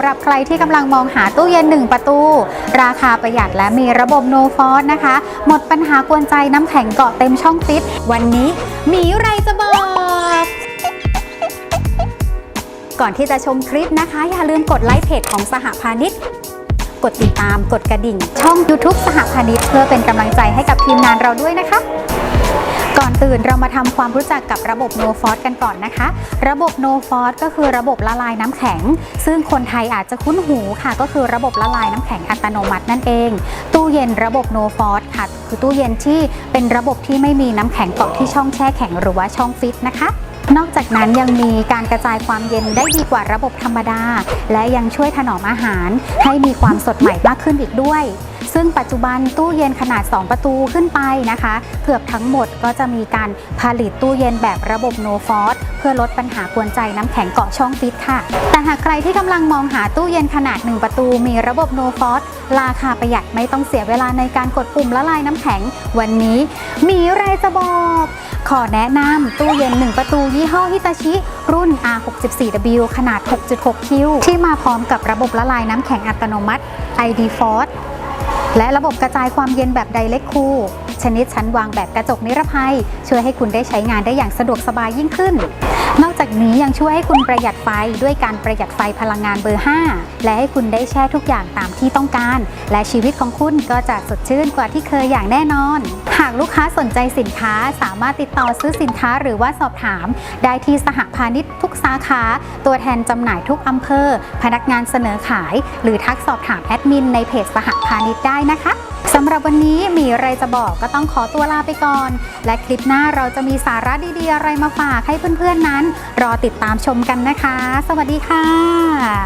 ำหรับใครที่กำลังมองหาตู้เย็น 1 ประตู ราคาประหยัดและมีระบบ no fault นะคะ หมดปัญหากวนใจน้ำแข็งเกาะเต็มช่องฟิต วันนี้มีอะไรจะบอกก่อนที่จะชมคลิปนะคะ อย่าลืมกดไลค์เพจของสหพาณิชย์ กดติดตามกดกระดิ่ง ช่อง YouTube สหพาณิชย์เพื่อเป็นกำลังใจให้กับทีมงานเราด้วยนะคะ อนตื่นเรามาทำความรู้จักกับระบบ No f o r กันก่อนนะคะ ระบบ No f o r ก็คือระบบละลายน้ำแข็ง ซึ่งคนไทยอาจจะคุ้นหูค่ะ ก็คือระบบละลายน้ำแข็งอัตโนมัตินั่นเอง ตู้เย็นระบบ No f o r ค่ะ คือตู้เย็นที่เป็นระบบที่ไม่มีน้ำแข็งเกาะที่ช่องแช่แข็งหรือว่าช่องฟิตนะคะนอกจากนั้นยังมีการกระจายความเย็นได้ดีกว่าระบบธรรมดา และยังช่วยถนอมอาหารให้มีความสดใหม่มากขึ้นอีกด้วย ซึ่งปัจจุบันตู้เย็นขนาด 2 ประตูขึ้นไปนะคะ เกือบทั้งหมดก็จะมีการผลิตตู้เย็นแบบระบบ no f o r เพื่อลดปัญหากวนใจน้ำแข็งเกาะช่องฟิตค่ะ แต่หากใครที่กำลังมองหาตู้เย็นขนาด 1 ประตู มีระบบ no f o r ราคาประหยัดไม่ต้องเสียเวลาในการกดปุ่มละลายน้ำแข็ง วันนี้มีอะไรจะบอกขอแนะนำตู้เย็น 1 ประตูยี่ห้อฮิตาชิ รุ่น R64W ขนาด 6.6 คิว ที่มาพร้อมกับระบบละลายน้ำแข็งอัตโนมัติ ID Force และระบบกระจายความเย็นแบบไดเล็กคูชนิดชั้นวางแบบกระจกนิรภัย ช่วยให้คุณได้ใช้งานได้อย่างสะดวกสบายยิ่งขึ้น นอกจากนี้ยังช่วยให้คุณประหยัดไฟด้วยการประหยัดไฟพลังงานเบอร์ 5 และให้คุณได้แช่ทุกอย่างตามที่ต้องการ และชีวิตของคุณก็จะสดชื่นกว่าที่เคยอย่างแน่นอน หากลูกค้าสนใจสินค้าสามารถติดต่อซื้อสินค้าหรือว่าสอบถาม ได้ที่สหพาณิชย์ทุกสาขา ตัวแทนจำหน่ายทุกอำเภอ พนักงานเสนอขาย หรือทักสอบถามแอดมินในเพจสหพาณิชย์ได้นะคะ สำหรับวันนี้มีอะไรจะบอกก็ต้องขอตัวลาไปก่อน และคลิปหน้าเราจะมีสาระดีๆ อะไรมาฝากให้เพื่อนๆนั้น รอติดตามชมกันนะคะ สวัสดีค่ะ